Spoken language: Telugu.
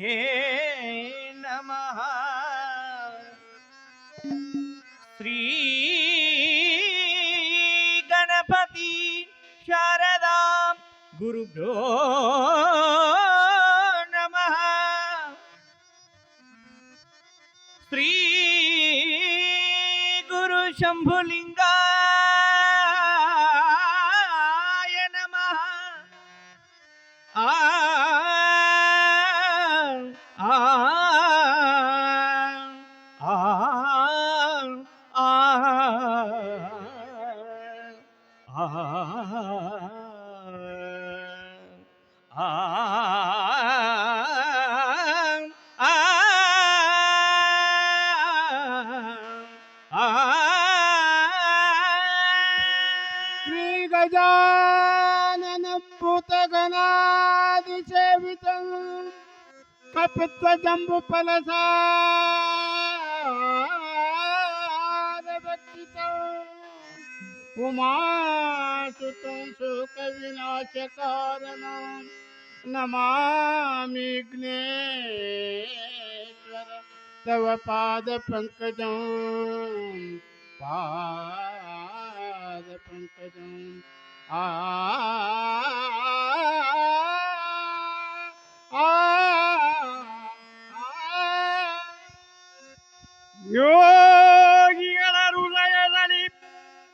ఏ నమ? శ్రీ గణపతి శారదా గురుభ్యో నమ. శ్రీ గురు శంభులింగాయ నమ. ఆ ಗಜಾನನ ಪುತಗಣಾದಿ ಸೇವಿತನು ಕಪಿತ್ವ ಜಂಬು ಫಲಸಾ उमासुतं शोकविनाशकारणं नमामिग्नेश्वर तव पादपङ्कजं पंकज आ। यो